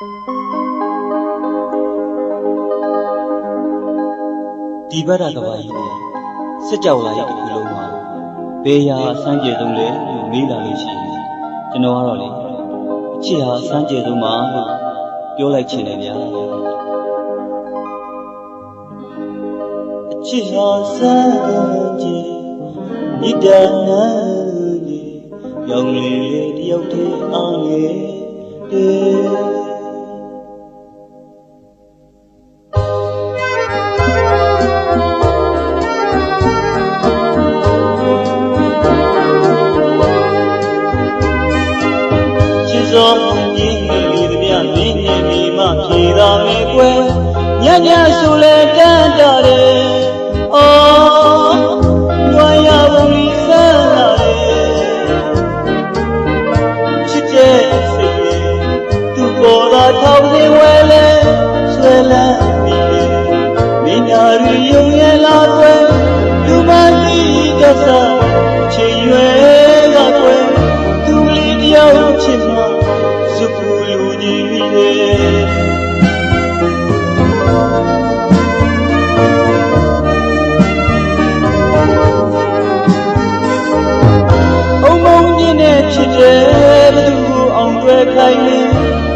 ဒီဘက်ကကဘာကြီးနဲ့စစ်ကြောက်လာရဲ့တစ်ခုလုံးမှာဘေးရာအဆန်းကျဲဆုံးလဲလို့မေးလာလို့ရှိရင်ကျွန်တော်ကတော့လေအချစ်ဟာအဆန်းကျဲဆုံးပါလို့ပြောလိုက်ချင်တယ်ဗျာအချစ်ဟာဆန်းကျဲမိတ္တနာနေရောင်လေးလေးတယောက်တည်းအားငယ်တ စော ခိုင်းနေ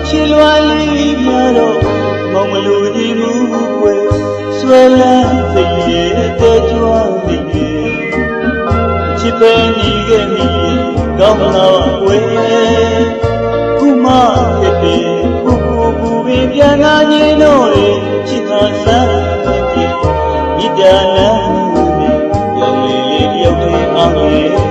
ချီလွမ်းလေးများတော့မောင်မလူကြီးမှုကွယ်ဆွဲလန်းစိတ်ရဲ့တဲ့ကြွားနေချစ်ပဲညီခဲ့မိကောင်းလာကွယ်ခုမှဖြစ်တယ်ခုခုခုပ င်ပြန်လာညင်တော့လေချစ်သာဆန်းတယ်မိတ္တနာရောင်လေးလေးတယောက်တည်းအောင်လေ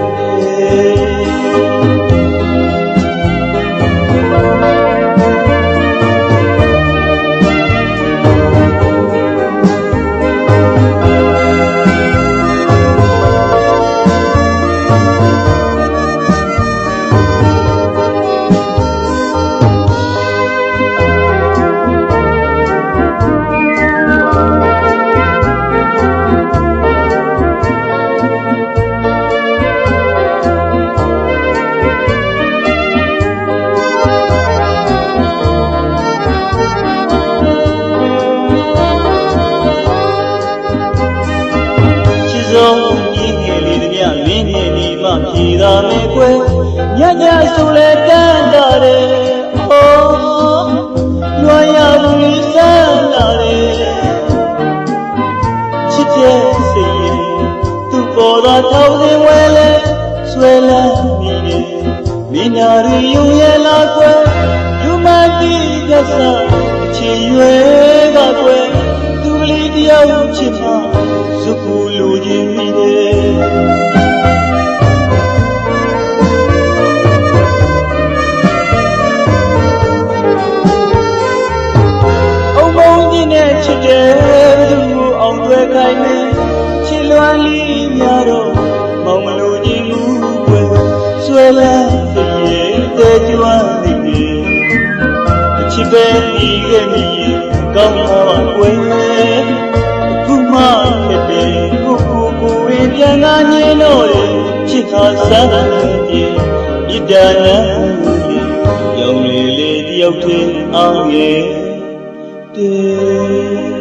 ညညဆိုလဲတန်းတာတယ်အော်လွှမ်းရဘူးလေးစမ်းတာတယ်ချစ်တဲ့စိတ်ရဲ့သူ့ပေါ်သာထောက်စင်ဝဲလဲဆွဲလန်းနေတယ်မင်းနာရီယုံရလာကွယ်ယူမတိကစားချင်ရွယ်ကကွယ်သူကလေးတယောက်ချစ်မှာစုပူ ချစ်တယ်သူကိုအောင်တွဲခိုင်းမယ်ချစ်လွမ်းလီများတော့မောင်မလို့ကြီးမှုွယ်ဆွဲလန်းစိတ်ရဲ့တဲ့ကြွမ်းနေတယ်အချစ်ပဲဒီခဲ့မိရင်ကောင်းလာပါကွယ်အခုမှဖြစ်တယ်ကိုကိုကိုဝေးပြန်လာညင်တော့လေချစ်သာစမ်းတယ်ဣဒာနံရောင်လေးလေးတယောက်တည်းအောင်ရဲ့ đêm